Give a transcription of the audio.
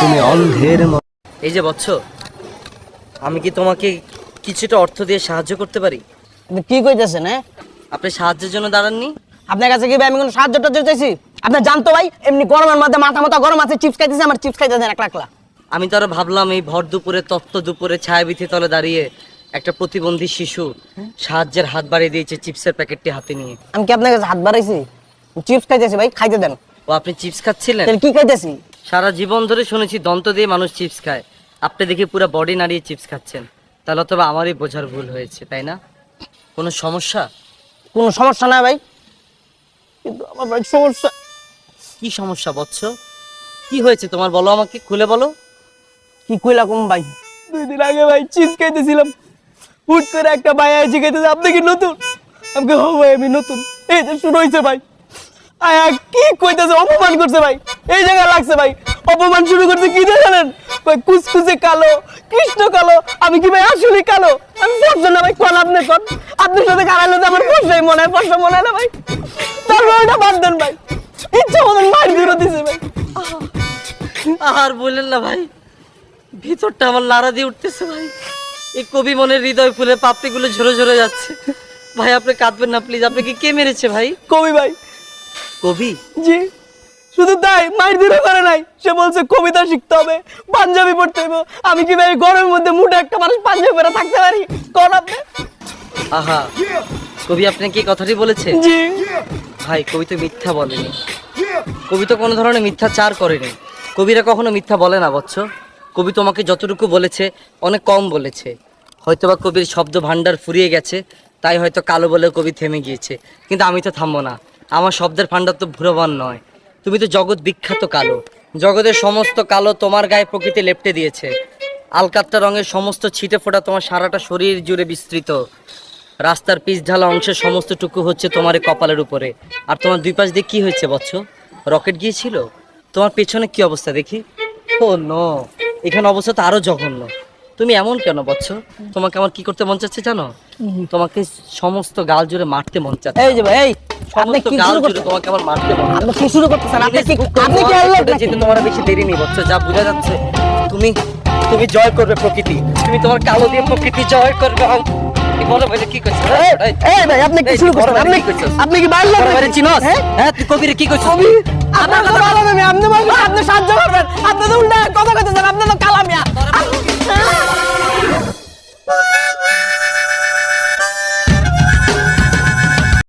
অন্ধের এই যে বৎস আমি কি তোমাকে কিছুটা অর্থ দিয়ে সাহায্য করতে পারি? আপনি কি কইতেছেন হ্যাঁ? আপনি সাহায্যের জন্য দাঁড়াননি? আপনার কাছে কি ভাই আমি কোনো সাহায্য টাহায্য চাইছি? আপনার জানতো ভাই এমনি গরমের মধ্যে মাথা মাথা গরম আছে চিপস খাইতেছে আমার চিপস খাইতে দেন এক লাখলা আমি তো আরও ভাবলাম এই ভর দুপুরে তত্ত্ব দুপুরে ছায়াবিথি তলে দাঁড়িয়ে একটা প্রতিবন্ধী শিশু সাহায্যের হাত বাড়িয়ে দিয়েছে চিপসের প্যাকেটটি হাতে নিয়ে। আমি কি আপনার কাছে হাত বাড়াইছি? চিপস খাইতেছি ভাই খাইতে দেন। ও আপনি চিপস খাচ্ছিলেন? কি খাইতেছি? সারা জীবন ধরে শুনেছি দন্ত দিয়ে মানুষ চিপস খায়। আপনি দেখি পুরো বডি নাড়িয়ে চিপস খাচ্ছেন। তাহলে তবে আমারই বোঝার ভুল হয়েছে তাই না? কোনো সমস্যা? কোনো সমস্যা না ভাই। কিন্তু আমার ভাই সমস্যা। কি সমস্যা বৎস কি হয়েছে তোমার বলো আমাকে খুলে বলো। কি কইলা কম ভাই? দুই দিন আগে ভাই চিপস খাইতেছিলাম। হুট করে একটা ভাই আইজি খাইতেছে আপনি কি নতুন? আমাকে হো ভাই আমি নতুন। এই যে শুরু হয়েছে ভাই। আয়া কি কইতেছে অপমান করছে ভাই। এই জায়গায় লাগছে ভাই। অপমান শুরু করছে কি জানেন? কই কুচকুচে কালো কৃষ্ণ কালো আমি কি ভাই আসলে কালো? আমি বুঝছেন না ভাই কোন আপনি কোন? আপনার সাথে কারাইলে তো আমার প্রশ্নই মনে হয় প্রশ্ন মনে হয় না ভাই। তারপর ওটা বাদ দেন ভাই। ইচ্ছা মতন মার দিয়ে দিছে ভাই। আর বললেন না ভাই ভিতরটা আমার লাড়া দিয়ে উঠতেছে ভাই। এই কবি মনের হৃদয় ফুলে পাপড়িগুলো ঝরে ঝরে যাচ্ছে। ভাই আপনি কাঁদবেন না প্লিজ আপনাকে কে মেরেছে ভাই? কবি ভাই। কবি? জি। শুধু তাই মায়ের দিনও করে নাই। সে বলছে কবিতা শিখতে হবে পাঞ্জাবি পড়তে হবে আমি কি ভাই গরমের মধ্যে মুঠে একটা মানুষ পাঞ্জাবি পরে থাকতে পারি? কোন আপনি? আহা কবি আপনাকে এই কথাটি বলেছে জি। ভাই কবি তো মিথ্যা বলেনি। কবি তো কোনো ধরনের মিথ্যা মিথ্যাচার করেনি। কবিরা কখনো মিথ্যা বলে না বচ্চ কবি তোমাকে যতটুকু বলেছে অনেক কম বলেছে। হয়তোবা কবির শব্দ ভাণ্ডার ফুরিয়ে গেছে তাই হয়তো কালো বলে কবি থেমে গিয়েছে। কিন্তু আমি তো থামবো না। আমার শব্দের ভাণ্ডার তো ভ্রবান নয়। তুমি তো জগৎ বিখ্যাত কালো। জগতের সমস্ত কালো তোমার গায়ে প্রকৃতি লেপটে দিয়েছে। আলকাত্তা রঙের সমস্ত ছিটে ফোটা তোমার সারাটা শরীর জুড়ে বিস্তৃত। রাস্তার পিচ ঢালা অংশের সমস্ত টুকু হচ্ছে তোমার কপালের উপরে। আর তোমার দুই পাশ দিয়ে কি হয়েছে বচ্চ রকেট গিয়েছিল? তোমার পেছনে কি অবস্থা দেখি? ও নো এখানে অবস্থা তো আরও জঘন্য। তুমি এমন কেন বচ্চ তোমাকে আমার কি করতে মন চাচ্ছে জানো? তোমাকে সমস্ত গাল জুড়ে মারতে মন চাচ্ছে। এই যে ভাই এই! আপনি কি শুরু তোমাকে মারতে মন আপনি কি শুরু করতেছেন আপনি কি আপনি কি আল্লাহ যেতে তোমার আর বেশি দেরি নেই বচ্চ যা বোঝা যাচ্ছে। তুমি তুমি জয় করবে প্রকৃতি। তুমি তোমার কালো দিয়ে প্রকৃতি জয় করবে। আম- এই বড় ভাইরে কি করছ? এই, এই, এই ভাই আপনি কি শুরু করছেন? আপনি? আপনি কি চিনস? হ্যাঁ? হ্যাঁ তুই কবিরে কি করছিস? কবি আপনার কথা ভালো না আপনি আপনি সাহায্য করবেন আপনি তো উল্টা কথা কইতেছেন আপনি তো